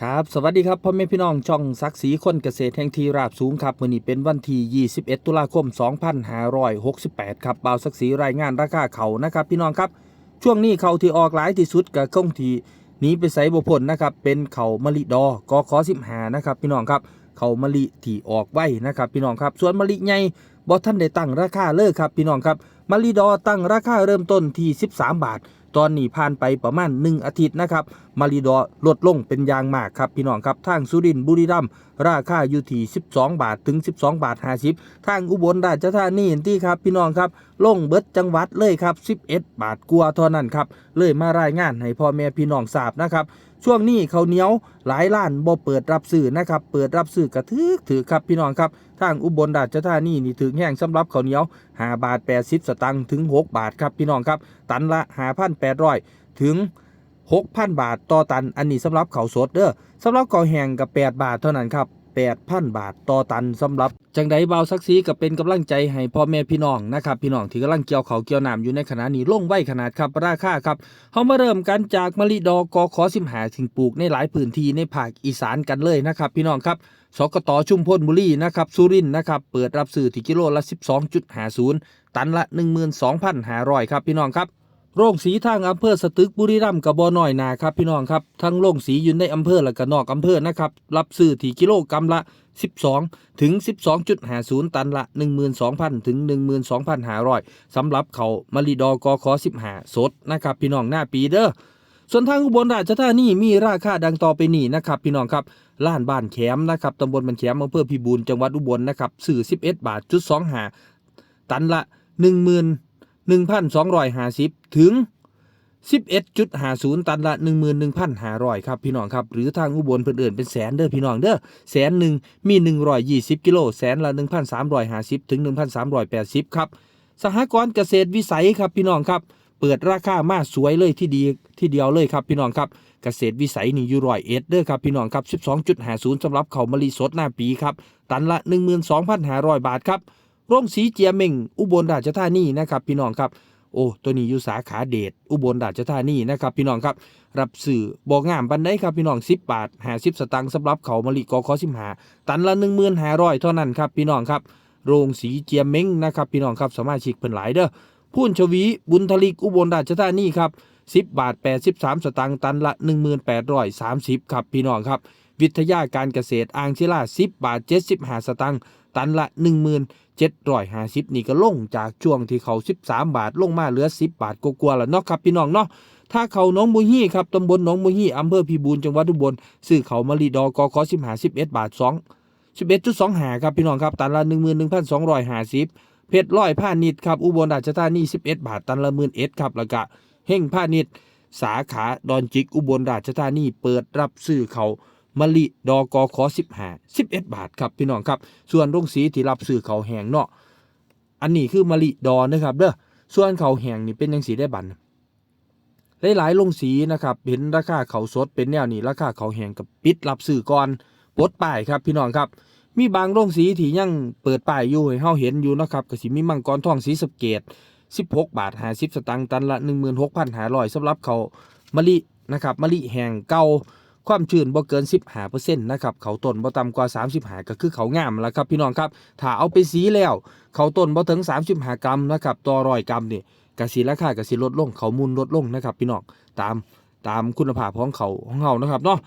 ครับสวัสดีครับพ่อแม่พี่น้องช่องศักดิ์ศรีคนเกษตรแห่งทีราบสูงครับวันนี้เป็นวันที่21 ตุลาคม 2568 ครับบ่าวศักดิ์ศรีรายงานราคาเขานะครับ พี่น้องครับช่วงนี้เขาที่ออกหลายที่สุดกับคงที่หนีไปใส่บุพลนะครับเป็นเขามะลิดอกอขอสิบหานะครับ พี่น้องครับเขามะลิที่ออกไว้นะครับ พี่น้องครับส่วนมะลิใหญ่บ่ท่านได้ตั้งราคาเลยครับพี่น้องครับมะลิดอตั้งราคาเริ่มต้นที่ 13 บาท ตอนนี้ผ่านไปประมาณ 1 อาทิตย์นะครับ มารีดอลดลงเป็นยางมากครับพี่น้องครับทางสุรินทร์บุรีรัมย์ราคาอยู่ที่ 12 บาทถึง 12 บาท 50 ทางอุบลราชธานีที่ครับพี่น้องครับลงเบิดจังหวัดเลยครับ 11 บาทกว่าเท่านั้นครับเลยมารายงานให้พ่อแม่พี่น้องทราบนะครับ ช่วงนี้เขาเหนียวหลายล้านบ่เปิดรับซื้อนะครับ เปิดรับซื้อกระทึกถือครับพี่น้องครับทางอุบลราชธานีนี่ถึงแห้งสำหรับเขาเหนียว5บาท 80 สตางค์ถึง 6 บาทครับพี่น้องครับ ตันละ 5,800 ถึง 6,000 บาทต่อตัน อันนี้สำหรับเขาสดเด้อสำหรับข้าแห้งกับ 8 บาทเท่านั้นครับ 8,000 บาทต่อตันสำหรับ จังไดเบาสักซีก็เป็นกำลังใจให้พ่อแม่พี่น้องนะครับพี่น้องที่กำลังเกี่ยวเขาเกี่ยวน้ำอยู่ในขณะนี้ลงไว้ขนาดครับราคาครับเขามาเริ่มกันจากมะลิดอกกอขอสิมหาถึงปลูกในหลายพื้นที่ในภาคอีสานกันเลยนะครับ พี่น้องครับสกตชุมพลบุรีนะครับสุรินทร์นะครับเปิดรับซื้อที่กิโลละ 12.50 ตันละ 12,500 ครับพี่น้องครับ โรงสีทางอำเภอสตึกบุรีรัมย์กับบอน้อยนาครับพี่น้องครับทั้งโรงสีอยู่ในอำเภอและก็นอกอำเภอนะครับรับซื้อที่กิโลกรัมละ 12 ถึง 12.50 ตันละ 12,000 ถึง 12,500สำหรับเขามาริดอกอคอ15 สดนะครับพี่น้องหน้าปีเด้อส่วนทางอุบลราชธานีมีราคาดังต่อไปนี้นะครับพี่น้องครับล้านบ้านแขมนะครับตำบลบันแขมอำเภอพิบูลจังหวัดอุบลนะครับสื่อ11 บาทจุด25ตันละ 1 1,250 ถึง 11.50 ตันละ 11,500 ครับพี่น้องครับ หรือทางอุบลเพิ่นเอิ่นเป็นแสนเด้อพี่น้องเด้อแสนหนึ่งมี 120 กิโลแสนละ 1,350 ถึง 1,380 ครับ สหกรณ์เกษตรวิสัยครับพี่น้องครับ เปิดราคามาสวยเลยที่ดีที่เดียวเลยครับพี่น้องครับเกษตรวิสัยนี่อยู่ร้อยเอ็ดเด้อครับพี่น้องครับ 12.50สำหรับเขามะลิสดหน้าปีครับตันละ 12,500 บาทครับ โรงสีเจียเม่งอุบลราชธานีนะครับพี่น้องครับโอ้ตัวนี้อยู่สาขาเดชอุบลราชธานีนะครับพี่น้องครับรับสื่อบอกงามบันไดครับพี่น้อง10บาท50สตางค์สำหรับเขามะลิกอคอสิมหาตันละ15,500เท่านั้นครับพี่น้องครับโรงสีเจียเม้งนะครับพี่น้องครับสมาชิกเพิ่นหลายเด้อพูนชวีบุญทลิกอุบลราชธานีครับ10บาท83 สตางค์ตันละ 1830ครับพี่น้องครับ วิทยาการเกษตรอ่างศิลา10 บาท 75 สตางค์ตันละ 1750 นี่ก็ลงจากช่วงที่เขา 13 บาทลงมาเหลือ 10 บาทกว่าๆแล้วเนาะครับพี่น้องเนาะถ้าเขาหน้องบุฮีครับตำบลหนองบุฮีอำเภอพิบูลจังหวัดอุบลซื้อเขามะลิดอกอขอ15 11 บาท 2 11.25ครับพี่น้องครับตันละ11,250เพชรร้อยผ้านิดครับอุบลราชธานี11 บาท ตันละหมื่นเอ็ดครับแล้วก็เฮ่งผ้านิดสาขาดอนจิกอุบลราชธานีเปิดรับซื้อเขา มะลิดอกอขอ15 11บเอ็ดบาทครับพี่น้องครับ ส่วนโรงสีที่รับซื้อเขาแหงเนาะอันนี้คือมะลิดอนะครับเด้อส่วนเขาแหงนี่เป็นยังสีได้บันหลายๆโรงสีนะครับเห็นราคาเขาสดเป็นแนวนี้ราคาเขาแหงกับปิดรับซื้อก่อนปดป้ายครับพี่น้องครับ มีบางโรงสีที่ยังเปิดป้ายอยู่ให้เฮาเห็นอยู่นะครับก็สิมีมังกรทองสีสเกต16 บาท50สตางค์ตันละ 16,500สำหรับเขามะลินะครับมะลิแหงเก่า ความชื้นบ่เกิน 15%นะครับเขาต้นบ่ต่ำกว่า 35 ก็คือเขางามแล้วครับพี่น้องครับถ้าเอาไปสีแล้วเขาต้นบ่ถึง 35 กรัมนะครับต่อร้อยกรัมนี่กสิราคากสิลดลงเขามูลลดลงนะครับพี่น้องตามตามคุณภาพของเขาของเฮานะครับเนาะ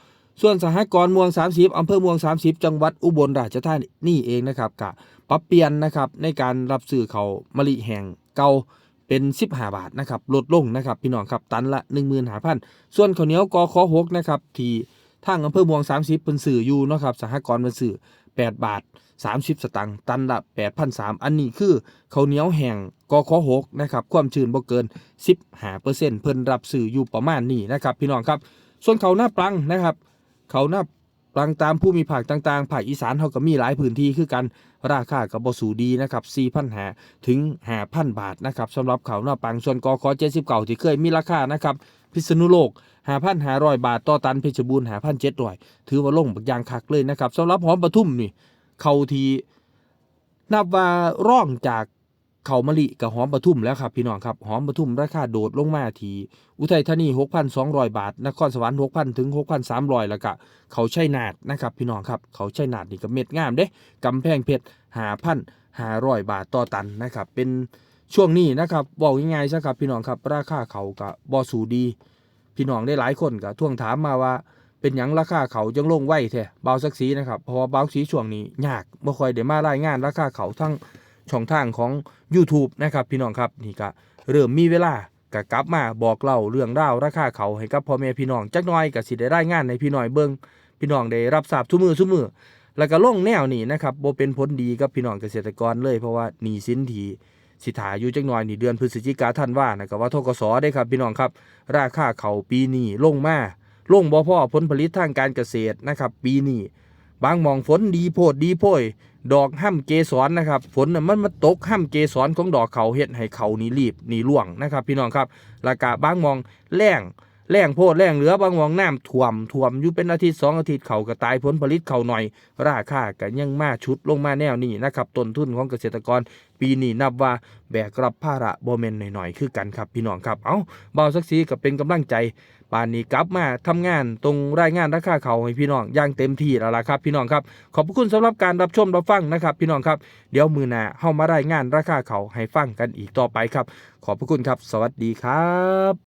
ส่วนสหกรณ์ม่วง 30 อำเภอม่วง 30 จังหวัดอุบลราชธานีนี่เองนะครับกะปรับเปลี่ยนนะครับในการรับซื้อเขามะลิแห้งเก่า เป็น 15 บาทนะครับลดลงนะครับพี่น้องครับตันละ 15,000ส่วนข้าวเหนียวกอขอหกนะครับที่ทางอำเภอม่วง30เป็นสื่ออยู่นะครับสหกรณ์เป็นสื่อ8บาท 30 สตางค์ตันละ 8,300 อันนี้คือข้าวเหนียวแห้งกอขอหกนะครับความชื้นบ่เกิน 15%เพิ่นรับซื้ออยู่ประมาณนี้นะครับพี่น้องครับส่วนเขาวหน้าปลังนะครับเขาหน้า ปลังตามผู้มีภาคต่างๆ ภาคอีสานเขาก็มีหลายพื้นที่คือกัน ราคากับบสูดีนะครับ4,000หาถึง5,000บาทนะครับสำหรับเขาหน้าปังส่วนกอคอ79ที่เคยมีราคานะครับพิษณุโลก5,500บาทต่อตันเพชรบูรณ์5,700ถือว่าลงบักยางคักเลยนะครับสำหรับหอมปทุมนี่เขาทีนับว่าร่องจาก เขามะลิกับหอมปทุมแล้วครับ พี่น้องครับหอมปทุมราคาโดดลงมาทีอุทัยธานี 6,200 บาท นครสวรรค์6,000 ถึง 6,300 แล้วก็เขาใช่นาดนะครับ พี่น้องครับ เขาใช่นาดนี่ก็เม็ดงามเด้กำแพงเพชร5,500 บาทต่อตันนะครับ เป็นช่วงนี้นะครับบอกง่ายๆซะครับพี่น้องครับ ราคาเขาก็บ่สูดี พี่น้องได้หลายคนก็ท่วงถามมาว่าเป็นหยังราคาเขาจังลงไหวแท้เบาสักสีนะครับเพราะว่าเบาสีช่วงนี้ยากบ่ค่อยได้มารายงานราคาเขาทั้ง ช่องทางของ YouTube นะครับพี่น้องครับนี่ก็เริ่มมีเวลาก็กลับมาบอกเล่าเรื่องราวราคาเขาให้กับพ่อแม่พี่น้องจักหน่อยก็สิได้รายงานในพี่น้อยเบิ่งพี่น้องได้รับทราบทุกมือทุกมือแล้วก็ลงแนวนี้นะครับบ่เป็นผลดีกับพี่น้องเกษตรกรเลยเพราะว่าหนี้สินทีสิถาอยู่จักหน่อยนี่เดือนพฤศจิกาธันว่านะก็ว่าทกสได้ครับพี่น้องครับ ราคาเขาปีนี้ลงมาลงบ่พอผลผลิตทางการเกษตรนะครับ ปีนี้ บางหมองฝนดีโพดดีโพยดอกห้ำเกสรนะครับฝนมันมาตกห้ำเกสรของดอกเขาเฮ็ดให้เขานี่รีบนี่ร่วงนะครับ พี่น้องครับแล้วก็บางมองแรงแรงโพดแรงเหลือบางมองน้ำท่วมท่วมอยู่เป็นอาทิตย์สองอาทิตย์เขาก็ตายผลผลิตเขาหน่อย ราคาก็ยังมาชุดลงมาแนวนี้นะครับต้นทุนของเกษตรกร ปีนี้นับว่าแบกรับภาระโบ่แม่นหน่อยๆคือกันครับพี่น้องครับ เอ้าเบาสักสีก็เป็นกำลังใจ ป่านนี้กลับมาทำงานตรงรายงานราคาเขาให้พี่น้องอย่างเต็มที่แล้วล่ะครับ พี่น้องครับขอบคุณสำหรับการรับชมรับฟังนะครับ พี่น้องครับเดี๋ยวมือหน้าเข้ามารายงานราคาเขาให้ฟังกันอีกต่อไปครับ ขอบพระคุณครับ สวัสดีครับ